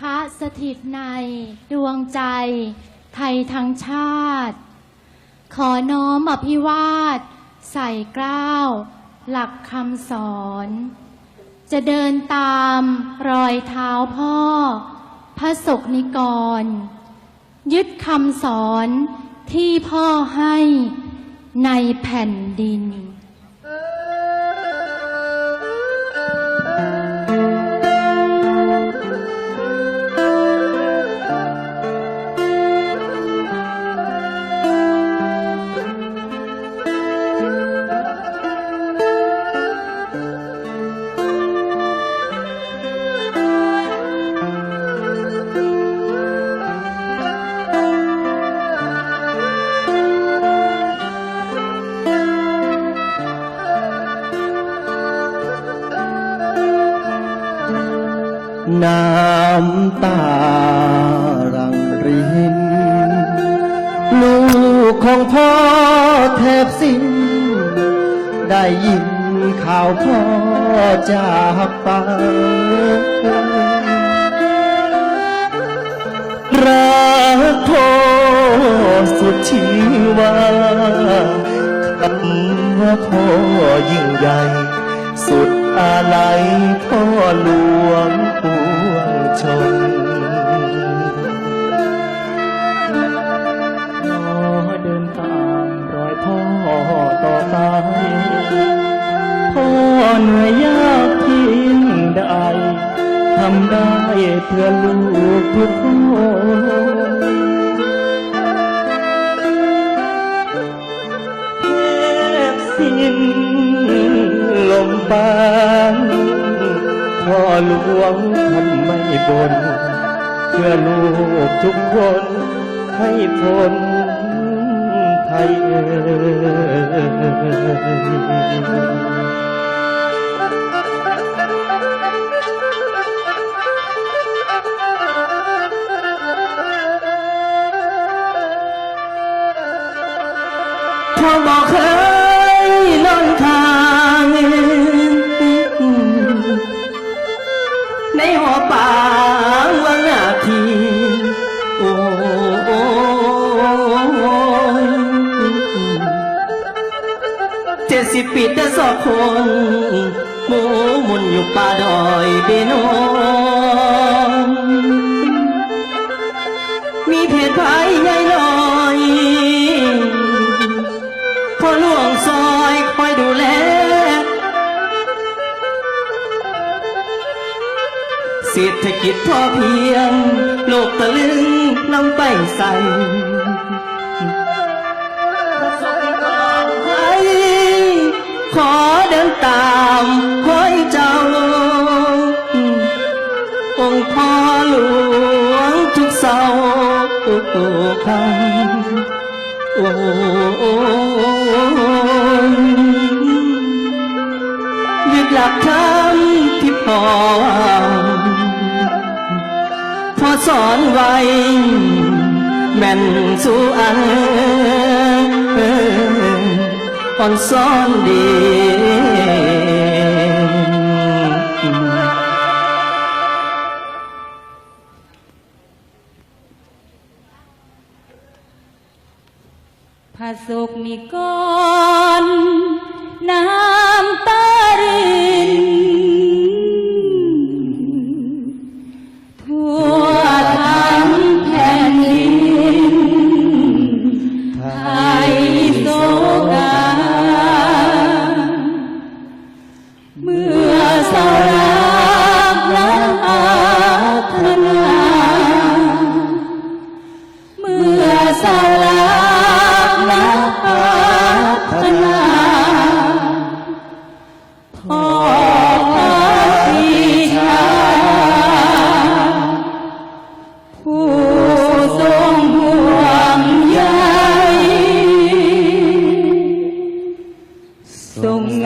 ทะสถิตในดวงใจ ไทยทั้งชาติ ขอน้อมอภิวาท ใส่เกล้าว หลักคำสอน จะเดินตามรอยเท้าพ่อ พระศกนิกร ยึดคำสอนที่พ่อให้ในแผ่นดิน น้ำตารังริน ลูกของพ่อแทบสิ้น ได้ยินข่าวพ่อจากไปรักพ่อสุดชีวาคำว่าพ่อยิ่งใหญ่ สุดอาลัยพ่อหลวงปวงช นขอเดินตามรอยพ่อต่อไปพ่อเหนื่อยยากเพียงใดทำได้เพื่อลูกทุกคนแทบสิ้นลมปาน พ่อหลวงท่านไม่บนเพื่อลูกทุกคนให้พ้นภัยเอ่ยพ่อบอกเคย เจ็ดสิบปีแต่สองคนหมูมุนอยู่ป่าดอยเบนองมีเพศภัยใหญ่ลอยพอหลวงซอยคอยดูแล เศรษฐกิจพอเพียง โลกตะลึงนำไปใส่ ตามคอยเจ้า องค์พ่อหลวงทุกเสาร์คำโอ้ยึดหลักธรรมที่พ่อพ่อสอนไว้แม่นสู่อัน อ่อนซ้อนดีพระสุกนิกรน้ำ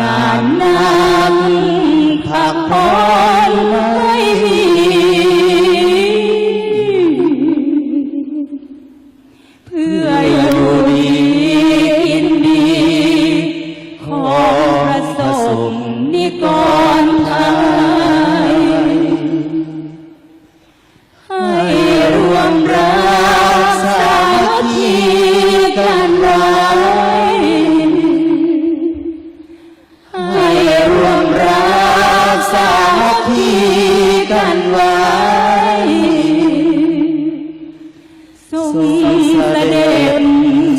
งานนั้นพักผ่อนไม่มีเพื่ออยู่ดีกินดี ขอประสมนิกรไทยให้รวมรักสามัคคีกันไว So, so, so,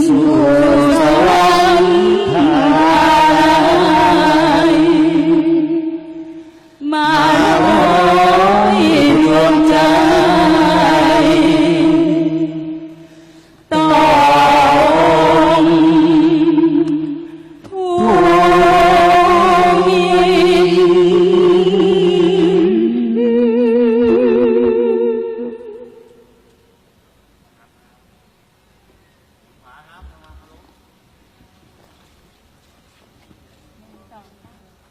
so,